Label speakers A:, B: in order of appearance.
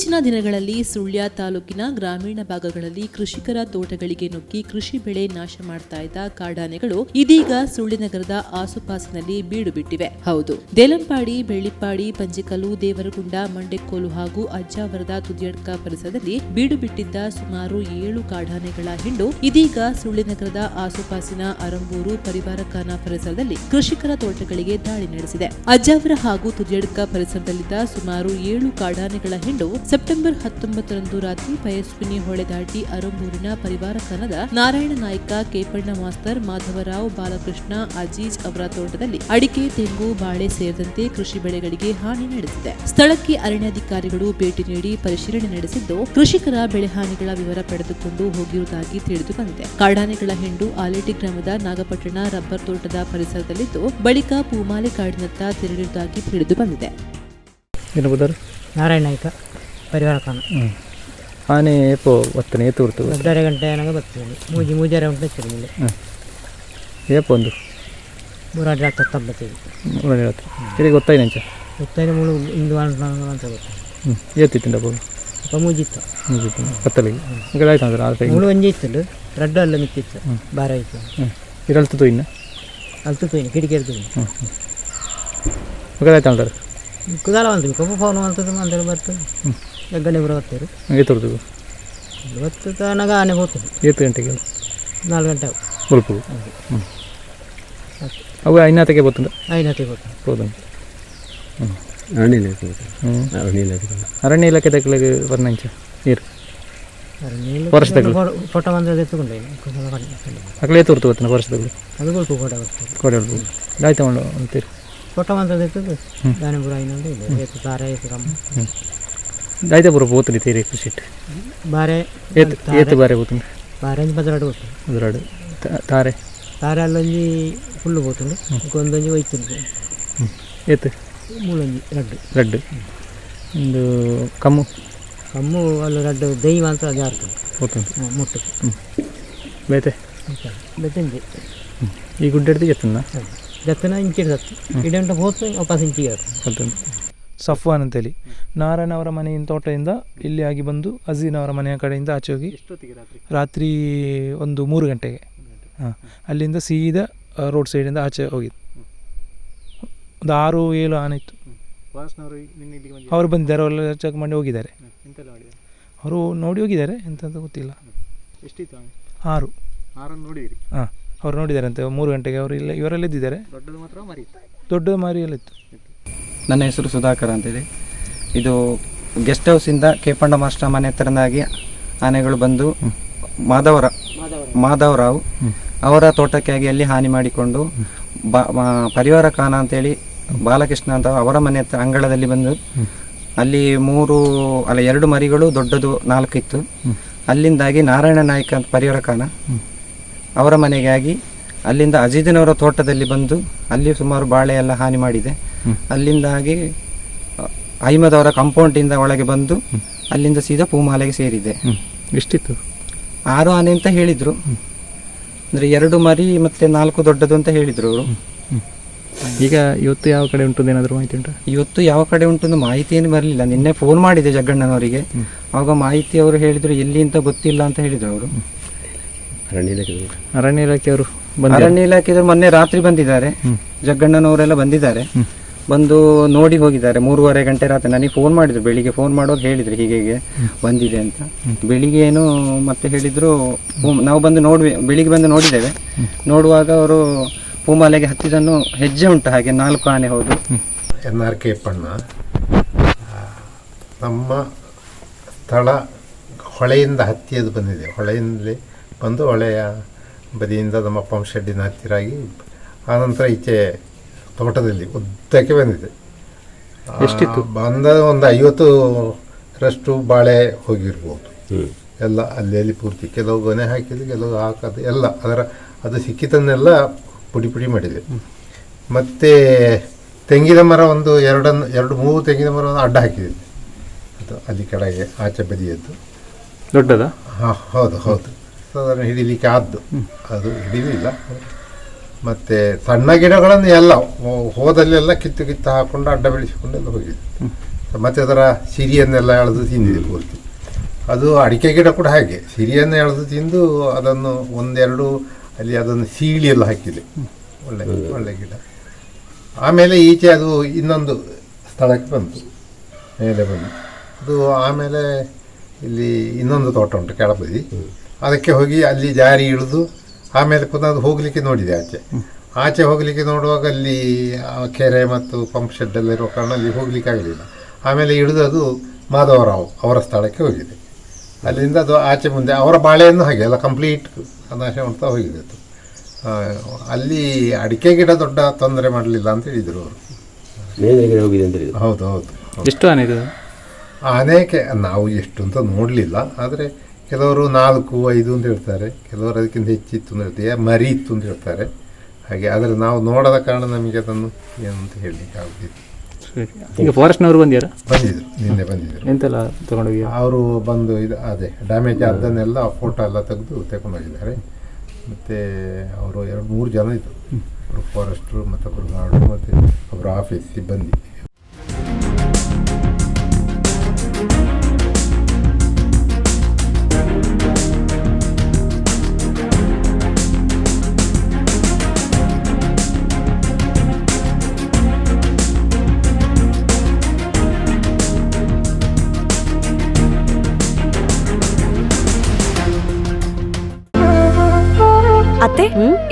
A: ಇತ್ತೀಚಿನ ದಿನಗಳಲ್ಲಿ ಸುಳ್ಯ ತಾಲೂಕಿನ ಗ್ರಾಮೀಣ ಭಾಗಗಳಲ್ಲಿ ಕೃಷಿಕರ ತೋಟಗಳಿಗೆ ನುಗ್ಗಿ ಕೃಷಿ ಬೆಳೆ ನಾಶ ಮಾಡ್ತಾ ಇದ್ದ ಕಾಡಾನೆಗಳು ಇದೀಗ ಸುಳ್ಳಿನಗರದ ಆಸುಪಾಸಿನಲ್ಲಿ ಬೀಡು ಬಿಟ್ಟಿವೆ ಹೌದು. ದೇಲಂಪಾಡಿ, ಬೆಳ್ಳಿಪ್ಪಾಡಿ, ಪಂಜಿಕಲ್ಲು, ದೇವರಗುಂಡ ಮಂಡೆಕೋಲು ಹಾಗೂ ಅಜ್ಜಾವರದ ತುದಿಯಡ್ಕ ಪರಿಸರದಲ್ಲಿ ಬೀಡು ಬಿಟ್ಟಿದ್ದ ಸುಮಾರು ಏಳು ಕಾಡಾನೆಗಳ ಹಿಂಡು ಇದೀಗ ಸುಳ್ಳಿನಗರದ ಆಸುಪಾಸಿನ ಅರಂಬೂರು ಪರಿವಾರ ಖಾನ ಪರಿಸರದಲ್ಲಿ ಕೃಷಿಕರ ತೋಟಗಳಿಗೆ ದಾಳಿ ನಡೆಸಿದೆ. ಅಜ್ಜಾವರ ಹಾಗೂ ತುದಿಯಡ್ಕ ಪರಿಸರದಲ್ಲಿದ್ದ ಸುಮಾರು ಏಳು ಕಾಡಾನೆಗಳ ಹಿಂಡು ಸೆಪ್ಟೆಂಬರ್ ಹತ್ತೊಂಬತ್ತರಂದು ರಾತ್ರಿ ಪಯಸ್ವಿನಿ ಹೊಳೆದಾಟಿ ಅರಂಬೂರಿನ ಪರಿವಾರ ಕನದ ನಾರಾಯಣ ನಾಯ್ಕ ಕೇಪಣ್ಣ ಮಾಸ್ತರ್ ಮಾಧವರಾವ್ ಬಾಲಕೃಷ್ಣ ಅಜೀಜ್ ಅವರ ತೋಟದಲ್ಲಿ ಅಡಿಕೆ ತೆಂಗು ಬಾಳೆ ಸೇರಿದಂತೆ ಕೃಷಿ ಬೆಳೆಗಳಿಗೆ ಹಾನಿ ನಡೆಸಿದೆ ಸ್ಥಳಕ್ಕೆ ಅರಣ್ಯಾಧಿಕಾರಿಗಳು ಭೇಟಿ ನೀಡಿ ಪರಿಶೀಲನೆ ನಡೆಸಿದ್ದು ಕೃಷಿಕರ ಬೆಳೆ ಹಾನಿಗಳ ವಿವರ ಪಡೆದುಕೊಂಡು ಹೋಗಿರುವುದಾಗಿ ತಿಳಿದು ಬಂದಿದೆ. ಕಾಡಾನೆಗಳ ಹಿಂಡು ಆಲೇಟಿ ಗ್ರಾಮದ ನಾಗಪಟ್ಟಣ ರಬ್ಬರ್ ತೋಟದ ಪರಿಸರದಲ್ಲಿದ್ದು ಬಳಿಕ ಪೂಮಾಲೆ ಕಾಡಿನತ್ತ ತೆರಳಿರುವುದಾಗಿ ತಿಳಿದು ಬಂದಿದೆ.
B: ನಾರಾಯಣ ನಾಯ್ಕ. ಪರಿವಾರ ಖಾನ
C: ಹ್ಞೂ ಆನೆ ಏಪೋ ಒತ್ತನೆ ಏತು
B: ಒಂದೂವರೆ ಗಂಟೆ ನನಗೆ ಬರ್ತೀನಿ ಮೂಜಿ ಮೂಜಾರೆ ಗಂಟೆ
C: ಹ್ಞೂ ಏಪೋ ಒಂದು?
B: ಮೂರಾಡ್ರೆ ಹತ್ತು ಹತ್ತೊಂಬತ್ತೈದು
C: ನೋಡಿ ಹೇಳ್ತು ಸರಿ ಗೊತ್ತಾಯ್ತು ಅಂಚ?
B: ಗೊತ್ತಾಯ್ತು ಮೂಳು ಇಂದು ಅಂತ ಅಂತ ಗೊತ್ತಾಯ್ತು
C: ಹ್ಞೂ ಏತಿತ್ತಿಂದ ಬೋದು
B: ಅಪ್ಪ ಮೂಜಿತ್ತು
C: ಮೂಜಿತ್ತು ಕತ್ತಲಿಗೆ ಈಗ ಆಯ್ತು ಅಂದ್ರೆ ಆ ಟೈಮ್
B: ಮೂಳು ಒಂಜಿ ಇತ್ತು ರೆಡ್ ಅಲ್ಲ ಮಿತ್ತಿತ್ತು ಬಾರ ಇತ್ತು
C: ಹ್ಞೂ ಇರಲ್ತು ಇನ್ನು?
B: ಅಲ್ತು ತುಪ್ಪೇನು ಕಿಟಕಿ ಇರ್ತೀನಿ
C: ಹ್ಞೂ ಹ್ಞೂ ಈಗ ಆಯ್ತು ಅಂದ್ರೆ?
B: ಕುದಾಲ ಫೋನ್ ಅಂತದ್ದು ಅಂತೇಳಿ ಬರ್ತದೆ.
C: ಹ್ಞೂ
B: ಗಂಟೆ ಬರೋ ಬರ್ತಾರೆ
C: ಏತು ಉರ್ತು
B: ಇವತ್ತು ತನಕ ಆನೆ ಹೋಗ್ತದೆ.
C: ಏತು ಗಂಟೆಗೆ?
B: ನಾಲ್ಕು ಗಂಟೆ
C: ಬರ್ಬೋದು ಹ್ಞೂ ಅವು ಐನಾತಕ್ಕೆ ಬರ್ತಂಡ
B: ಬರ್ತದೆ. ಹೌದು.
C: ಹ್ಞೂ
D: ಅರಣ್ಯ
C: ಹ್ಞೂ
D: ಅರಣ್ಯ
C: ಅರಣ್ಯ ಇಲಾಖೆ ತಕ್ಕಲಿಗೆ ಬರ್ನಂಚ ನೀರು? ವರ್ಷದಲ್ಲಿ?
B: ಫೋಟೋ ಬಂದ್ರೆ ತಗೊಂಡೆ
C: ಅಕಲೆ ತೋರ್ತು ಬರ್ತಾನೆ ವರ್ಷದಲ್ಲಿ
B: ಅದು ಗೊತ್ತು ಫೋಟೋ ಬರ್ತದೆ.
C: ಕೊಡೆ ಹೇಳ್ಬೋದು ಆಯ್ತು ಮಾಡು ಅಂತೀರಿ
B: ಫೋಟೋ ಬಂದ್ರೆ ದಾನಿಪುರ ಇನ್ನೊಂದು ಇದೆ. ತಾರೆ ರಮ್ಮ ಕಮ್ಮ
C: ಆಯ್ತಾ ಬರೋ ಬೋತಲಿ ತೀರಿ ಕೃಷಿ
B: ಬಾರೆ
C: ಏತು ಏತು ಬಾರೆ ಬೋತುಂಡು
B: ಬಾರೆ ಅಂಚಿ ಪದರಾಡು ಗೊತ್ತು
C: ಅದ್ರಾಡು ತಾರೆ
B: ತಾರೆ ಅಲ್ಲೊಂಜಿ ಫುಲ್ಲು పోతుండు ఇంకొందొంజి వైతుంది
C: ಏತು
B: ಮೂಳೊಂಜಿ ರಡ್ಡು
C: ರೆಡ್ ಒಂದು ಕಮ್ಮು
B: ಕಮ್ಮು ಅಲ್ಲಿ ರಡ್ಡು ದೈವ ಅಂತ ಜಾರ್ತದೆ
C: ಬೋತುಂಡು
B: ಮುಟ್ಟು
C: ಬೇತೆ
B: ಬೆತ್ತಂಜಿ
C: ಈ ಗುಡ್ಡೆಡ್ದು ಎತ್ತನ್ನ
B: ಜತ್ತನ ಇಂಚಿ ಇಡ್ದತ್ತು ಇಡಂಟ ಹೋತು ವಾಪಸ್ ಇಂಚಿಗೆ
C: ಬೋತುಂಡು
E: ಸಫ್ವಾನ್ ಅಂತೇಳಿ. ನಾರಾಯಣ ಅವರ ಮನೆಯಿಂದ ತೋಟದಿಂದ ಇಲ್ಲಿ ಆಗಿ ಬಂದು ಅಜೀನ್ ಅವರ ಮನೆಯ ಕಡೆಯಿಂದ ಆಚೆ ಹೋಗಿ ರಾತ್ರಿ? ಒಂದು ಮೂರು ಗಂಟೆಗೆ. ಹಾಂ ಅಲ್ಲಿಂದ ಸೀದಾ ರೋಡ್ ಸೈಡಿಂದ ಆಚೆ ಹೋಗಿದ್ದು. ಒಂದು ಆರು ಏಳು ಆನೆ ಇತ್ತು. ಅವರು ಬಂದಿದ್ದಾರೆ ಅವರೆಲ್ಲ ಚೆಕ್ ಮಾಡಿ ಹೋಗಿದ್ದಾರೆ. ಅವರು ನೋಡಿ ಹೋಗಿದ್ದಾರೆ ಎಂತ ಗೊತ್ತಿಲ್ಲ.
C: ಎಷ್ಟಿತ್ತು
E: ಆರು. ಹಾಂ ಅವ್ರು ನೋಡಿದ್ದಾರೆ ಅಂತ ಮೂರು ಗಂಟೆಗೆ ಅವರು ಇಲ್ಲ ಇವರೆಲ್ಲ ಇದ್ದಿದ್ದಾರೆ.
C: ದೊಡ್ಡದು ಮಾತ್ರ
F: ನನ್ನ ಹೆಸರು ಸುಧಾಕರ್ ಅಂತೇಳಿ ಇದು ಗೆಸ್ಟ್ ಹೌಸಿಂದ ಕೇಪಂಡ ಮಾಸ್ಟರ್ ಮನೆ ಹತ್ರನಾಗಿ ಆನೆಗಳು ಬಂದು ಮಾಧವರ ಮಾಧವರಾವ್. ಅವರ ತೋಟಕ್ಕೆ ಆಗಿ ಅಲ್ಲಿ ಹಾನಿ ಮಾಡಿಕೊಂಡು ಬಾ ಮಾ- ಪರಿವಾರ ಖಾನ ಅಂತೇಳಿ ಬಾಲಕೃಷ್ಣ ಅಂತ ಅವರ ಮನೆ ಹತ್ರ ಅಂಗಳದಲ್ಲಿ ಬಂದು ಅಲ್ಲಿ ಮೂರು ಅಲ್ಲ ಎರಡು ಮರಿಗಳು ದೊಡ್ಡದು ನಾಲ್ಕು ಇತ್ತು. ಅಲ್ಲಿಂದಾಗಿ ನಾರಾಯಣ ನಾಯ್ಕ ಅಂತ ಪರಿವಾರ ಖಾನ ಅವರ ಮನೆಗಾಗಿ ಅಲ್ಲಿಂದ ಅಜೀದಿನವರ ತೋಟದಲ್ಲಿ ಬಂದು ಅಲ್ಲಿ ಸುಮಾರು ಬಾಳೆ ಎಲ್ಲ ಹಾನಿ ಮಾಡಿದೆ. ಅಲ್ಲಿಂದಾಗಿ ಐಮದ್ ಅವರ ಕಾಂಪೌಂಡಿಂದ ಒಳಗೆ ಬಂದು ಅಲ್ಲಿಂದ ಸೀದಾ ಪೂಮಾಲೆಗೆ ಸೇರಿದೆ.
C: ಎಷ್ಟಿತ್ತು?
F: ಆರು ಆನೆ ಅಂತ ಹೇಳಿದ್ರು. ಅಂದ್ರೆ ಎರಡು ಮರಿ ಮತ್ತೆ ನಾಲ್ಕು ದೊಡ್ಡದು ಅಂತ ಹೇಳಿದ್ರು ಅವರು.
C: ಈಗ ಇವತ್ತು ಯಾವ ಕಡೆ ಉಂಟು ಏನಾದರೂ ಮಾಹಿತಿ ಉಂಟು?
F: ಇವತ್ತು ಯಾವ ಕಡೆ ಉಂಟು ಮಾಹಿತಿ ಏನು ಬರಲಿಲ್ಲ. ನಿನ್ನೆ ಫೋನ್ ಮಾಡಿದೆ ಜಗ್ಗಣ್ಣನವರಿಗೆ. ಅವಾಗ ಮಾಹಿತಿ ಅವರು ಹೇಳಿದ್ರು ಎಲ್ಲಿ ಅಂತ ಗೊತ್ತಿಲ್ಲ ಅಂತ ಹೇಳಿದ್ರು ಅವರು.
D: ಅರಣ್ಯ ಇಲಾಖೆ
C: ಅರಣ್ಯ ಇಲಾಖೆಯವರು
F: ಅರಣ್ಯ ಇಲಾಖೆದವರು ಮೊನ್ನೆ ರಾತ್ರಿ ಬಂದಿದ್ದಾರೆ. ಜಗ್ಗಣ್ಣನವರೆಲ್ಲ ಬಂದಿದ್ದಾರೆ. ಬಂದು ನೋಡಿ ಹೋಗಿದ್ದಾರೆ. ಮೂರುವರೆ ಗಂಟೆ ರಾತ್ರಿ ನನಗೆ ಫೋನ್ ಮಾಡಿದ್ರು. ಬೆಳಿಗ್ಗೆ ಫೋನ್ ಮಾಡೋದು ಹೇಳಿದ್ರು ಹೀಗೆ ಹೀಗೆ ಬಂದಿದೆ ಅಂತ. ಬೆಳಿಗ್ಗೆ ಏನು ಮತ್ತೆ ಹೇಳಿದ್ರು ನಾವು ಬಂದು ನೋಡ್ವಿ ಬೆಳಿಗ್ಗೆ ಬಂದು ನೋಡಿದ್ದೇವೆ. ನೋಡುವಾಗ ಅವರು ಪೂಮಾಲೆಗೆ ಹತ್ತಿದನ್ನು ಹೆಜ್ಜೆ ಉಂಟು ಹಾಗೆ ನಾಲ್ಕು ಆನೆ ಹೌದು.
G: ಎನ್ ಆರ್ ಕೆ ಪಣ್ಣ ನಮ್ಮ ಸ್ಥಳ ಹೊಳೆಯಿಂದ ಹತ್ತಿಯದು ಬಂದಿದೆ. ಹೊಳೆಯಿಂದಲೇ ಬಂದು ಹೊಳೆಯ ಬದಿಯಿಂದ ನಮ್ಮ ಪಂಪ್ ಶೆಡ್ಡಿನ ಹತ್ತಿರಾಗಿ ಆನಂತರ ಈಚೆ ತೋಟದಲ್ಲಿ ಉದ್ದಕ್ಕೆ ಬಂದಿದೆ.
C: ಎಷ್ಟಿತ್ತು?
G: ಬಂದ ಒಂದು ಐವತ್ತು ರಷ್ಟು ಬಾಳೆ ಹೋಗಿರ್ಬೋದು. ಎಲ್ಲ ಅಲ್ಲಿ ಅಲ್ಲಿ ಪೂರ್ತಿ ಕೆಲವು ಗೊನೆ ಹಾಕಿದ್ದು ಕೆಲವು ಹಾಕೋದು ಎಲ್ಲ ಅದರ ಅದು ಸಿಕ್ಕಿತನ್ನೆಲ್ಲ ಪುಡಿ ಪುಡಿ ಮಾಡಿದೆ ಮತ್ತೆ ತೆಂಗಿನ ಮರ ಒಂದು ಎರಡನ್ನು ಎರಡು ಮೂರು ತೆಂಗಿನ ಮರವನ್ನು ಅಡ್ಡ ಹಾಕಿದೆ ಅದು ಅಲ್ಲಿ ಕೆಳಗೆ ಆಚೆ ಬದಿಯದ್ದು.
C: ದೊಡ್ಡದಾ?
G: ಹಾಂ ಹೌದು ಹೌದು. ಅದನ್ನು ಹಿಡಿಲಿಕ್ಕೆ ಆದ್ದು. ಅದು ಹಿಡಿಲಿಲ್ಲ. ಮತ್ತು ಸಣ್ಣ ಗಿಡಗಳನ್ನು ಎಲ್ಲ ಹೋದಲ್ಲೆಲ್ಲ ಕಿತ್ತು ಕಿತ್ತು ಹಾಕೊಂಡು ಅಡ್ಡ ಬೆಳೆಸಿಕೊಂಡೆಲ್ಲ ಹೋಗಿದೆ ಮತ್ತೆ ಅದರ ಸಿರಿಯನ್ನೆಲ್ಲ ಎಳೆದು ತಿಂದಿದೆ ಪೂರ್ತಿ. ಅದು ಅಡಿಕೆ ಗಿಡ ಕೂಡ ಹಾಗೆ. ಸಿರಿಯನ್ನು ಎಳೆದು ತಿಂದು ಅದನ್ನು ಒಂದೆರಡು ಅಲ್ಲಿ ಅದನ್ನು ಸೀಳಿ ಎಲ್ಲ ಹಾಕಿದೆ. ಒಳ್ಳೆ ಒಳ್ಳೆ ಗಿಡ. ಆಮೇಲೆ ಈಚೆ ಅದು ಇನ್ನೊಂದು ಸ್ಥಳಕ್ಕೆ ಬಂತು. ಮೇಲೆ ಬಂದು ಅದು ಆಮೇಲೆ ಇಲ್ಲಿ ಇನ್ನೊಂದು ತೋಟ ಉಂಟು ಕೆಳಬದಿ. ಅದಕ್ಕೆ ಹೋಗಿ ಅಲ್ಲಿ ಜಾರಿ ಇಳಿದು ಆಮೇಲೆ ಪುನಃ ಅದು ಹೋಗಲಿಕ್ಕೆ ನೋಡಿದೆ ಆಚೆ ಆಚೆ ಹೋಗಲಿಕ್ಕೆ ನೋಡುವಾಗ ಅಲ್ಲಿ ಆ ಕೆರೆ ಮತ್ತು ಪಂಪ್ ಶೆಡ್ ಎಲ್ಲ ಇರೋ ಕಾರಣ ಅಲ್ಲಿ ಹೋಗ್ಲಿಕ್ಕೆ ಆಗಲಿಲ್ಲ. ಆಮೇಲೆ ಹಿಡಿದು ಅದು ಮಾಧವರಾವ್ ಅವರ ಸ್ಥಳಕ್ಕೆ ಹೋಗಿದೆ. ಅಲ್ಲಿಂದ ಅದು ಆಚೆ ಮುಂದೆ ಅವರ ಬಾಳೆಯನ್ನು ಹಾಗೆ ಎಲ್ಲ ಕಂಪ್ಲೀಟ್ ನಾಶ ಮಾಡ್ತಾ ಹೋಗಿದೆ ಅದು ಅಲ್ಲಿ ಅಡಿಕೆ ಗಿಡ ದೊಡ್ಡ ತೊಂದರೆ ಮಾಡಲಿಲ್ಲ ಅಂತ ಹೇಳಿದರು ಅವರು. ಹೌದು ಹೌದು.
C: ಎಷ್ಟು ಆನೆ
G: ಆನೆಗೆ ನಾವು ಎಷ್ಟು ಅಂತ ನೋಡಲಿಲ್ಲ ಆದರೆ ಕೆಲವರು ನಾಲ್ಕು ಐದು ಅಂತ ಹೇಳ್ತಾರೆ. ಕೆಲವರು ಅದಕ್ಕಿಂತ ಹೆಚ್ಚಿತ್ತು ಅಂತ ಹೇಳ್ತಾರೆ. ಮರಿ ಇತ್ತು ಅಂತ ಹೇಳ್ತಾರೆ. ಹಾಗೆ ಆದರೆ ನಾವು ನೋಡದ ಕಾರಣ ನಮಗೆ ಅದನ್ನು ಏನು ಅಂತ ಹೇಳಲಿಕ್ಕೆ ಆಗುದಿಲ್ಲ.
C: ಸರಿ. ಈಗ ಫಾರೆಸ್ಟ್ನವರು ಬಂದ್ಯಾರ
G: ಬಂದಿದ್ರು? ನಿನ್ನೆ ಬಂದಿದ್ರು.
C: ಎಂತೆಲ್ಲ ತಗೊಂಡೋಗಿ
G: ಅವರು ಬಂದು ಇದು ಅದೇ ಡ್ಯಾಮೇಜ್ ಆದ್ದನ್ನೆಲ್ಲ ಫೋಟೋ ಎಲ್ಲ ತೆಗೆದು ತಗೊಂಡೋಗಿದ್ದಾರೆ. ಮತ್ತು ಅವರು ಎರಡು ಮೂರು ಜನ ಇದ್ದರು ಒಬ್ಬರು ಫಾರೆಸ್ಟ್ರು ಮತ್ತೊಬ್ಬರು ಗಾರ್ಡು ಮತ್ತು ಒಬ್ಬರು ಆಫೀಸ್ ಸಿಬ್ಬಂದಿ